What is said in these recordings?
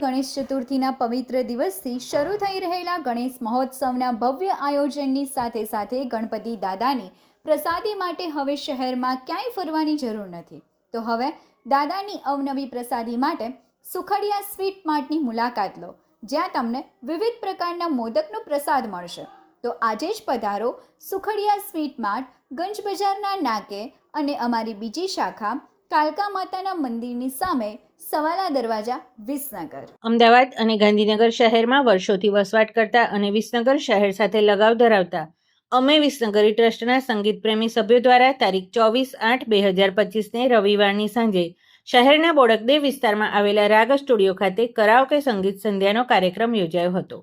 ગણેશ ચતુર્થીના પવિત્ર દિવસથી શરૂ થઈ રહેલા ગણેશ મહોત્સવના ભવ્ય આયોજનની સાથે સાથે ગણપતિ દાદાની પ્રસાદી માટે હવે શહેરમાં ક્યાંય ફરવાની જરૂર નથી. તો હવે દાદાની અવનવી પ્રસાદી માટે સુખડિયા સ્વીટ માર્ટની મુલાકાત લો, જ્યાં તમને વિવિધ પ્રકારના મોદકનો પ્રસાદ મળશે. તો આજે જ પધારો સુખડિયા સ્વીટ માર્ટ, ગંજ બજારના નાકે અને અમારી બીજી શાખા, કાલકા માતાના મંદિરની સામે, સવાલા દરવાજા, વિસનગર. અમદાવાદ અને ગાંધીનગર શહેરમાં વર્ષોથી વસવાટ કરતા અને વિસનગર શહેર સાથે લગાવ ધરાવતા અમે વિસનગરી ટ્રસ્ટના સંગીત પ્રેમી સભ્યો દ્વારા તારીખ ચોવીસ આઠ બે હજાર પચીસને રવિવારની સાંજે શહેરના બોડકદેવ વિસ્તારમાં આવેલા રાગ સ્ટુડિયો ખાતે કરાઓકે સંગીત સંધ્યાનો કાર્યક્રમ યોજાયો હતો,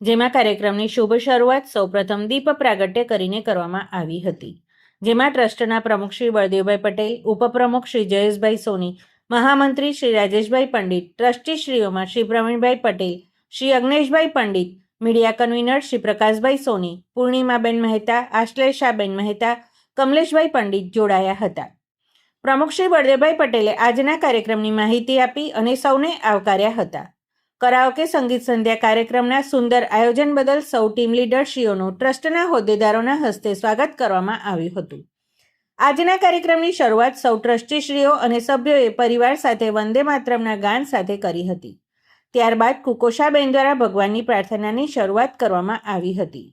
જેમાં કાર્યક્રમની શુભ શરૂઆત સૌપ્રથમ દીપ પ્રાગટ્ય કરીને કરવામાં આવી હતી. જેમાં ટ્રસ્ટના પ્રમુખ શ્રી બળદેવભાઈ પટેલ, ઉપપ્રમુખ શ્રી જયેશભાઈ સોની, મહામંત્રી શ્રી રાજેશભાઈ પંડિત ટ્રસ્ટીશ્રીઓમાં શ્રી પ્રવીણભાઈ પટેલ, શ્રી અગ્નેશભાઈ પંડિત મીડિયા કન્વીનર શ્રી પ્રકાશભાઈ સોની, પૂર્ણિમાબેન મહેતા, આશ્લેષાબેન મહેતા, કમલેશભાઈ પંડિત જોડાયા હતા. પ્રમુખ શ્રી બળદેવભાઈ પટેલે આજના કાર્યક્રમની માહિતી આપી અને સૌને આવકાર્યા હતા. કરાઓકે સંગીત સંધ્યા કાર્યક્રમના સુંદર આયોજન બદલ સૌ ટીમ લીડરશ્રીઓનું, ટ્રસ્ટના હોદ્દેદારોના હસ્તે સ્વાગત કરવામાં આવ્યું હતું. આજના કાર્યક્રમની શરૂઆત સૌ ટ્રસ્ટીશ્રીઓ અને સભ્યોએ પરિવાર સાથે વંદે માતરમના ગાન સાથે કરી હતી. ત્યારબાદ કુકોશાબેન દ્વારા ભગવાનની પ્રાર્થનાની શરૂઆત કરવામાં આવી હતી.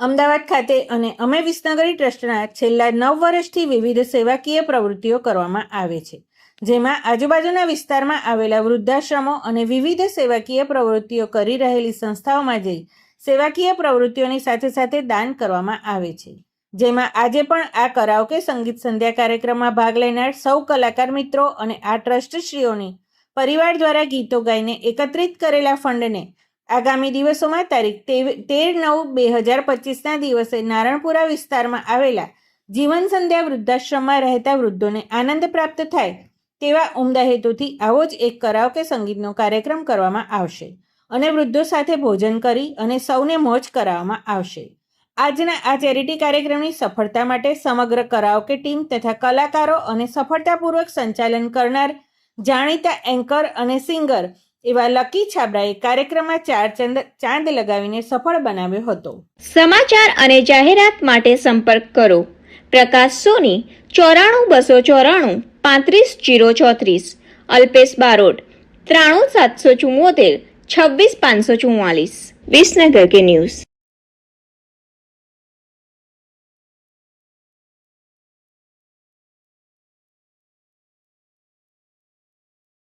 અમદાવાદ ખાતે અને અમે વિસનગરી ટ્રસ્ટના છેલ્લા નવ વર્ષથી વિવિધ સેવાકીય પ્રવૃત્તિઓ કરવામાં આવે છે, જેમાં આજુબાજુના વિસ્તારમાં આવેલા વૃદ્ધાશ્રમો અને વિવિધ સેવાકીય પ્રવૃત્તિઓ કરી રહેલી સંસ્થાઓમાં જઈ સેવાકીય પ્રવૃત્તિઓની સાથે સાથે દાન કરવામાં આવે છે. જેમાં આજે પણ આ કરાઓકે સંગીત સંધ્યા કાર્યક્રમમાં ભાગ લેનાર સૌ કલાકાર મિત્રો અને આ ટ્રસ્ટશ્રીઓની પરિવાર દ્વારા ગીતો ગાઈને એકત્રિત કરેલા ફંડને આગામી દિવસોમાં તારીખ તેર- નવ બે હજાર પચીસના દિવસે નારણપુરા વિસ્તારમાં આવેલા જીવન સંધ્યા વૃદ્ધાશ્રમમાં રહેતા વૃદ્ધોને આનંદ પ્રાપ્ત થાય તેવા ઉમદા હેતુથી આવો જ એક કરાઓકે સંગીતનો કાર્યક્રમ કરવામાં આવશે અને વૃદ્ધો સાથે ભોજન કરી અને સૌને મોજ કરાવવામાં આવશે. આજના આ ચેરિટી કાર્યક્રમની સફળતા માટે સમગ્ર કરાઓકે ટીમ તથા કલાકારો અને સફળતાપૂર્વક સંચાલન કરનાર જાણીતા એન્કર અને સિંગર એવા લકી છાબડાએ કાર્યક્રમમાં ચાર ચંદ, ચાંદ લગાવીને સફળ બનાવ્યો હતો. સમાચાર અને જાહેરાત માટે સંપર્ક કરો. પ્રકાશ સોની, ચોરાણું બસો ચોરાણું, પાંત્રીસ જીરો ચોત્રીસ. અલ્પેશ બારોટ, ત્રાણું સાતસો ચુમ્મોતેર છવ્વીસ પાંચસો ચુમ્માલીસ વિસનગર કે ન્યૂઝ.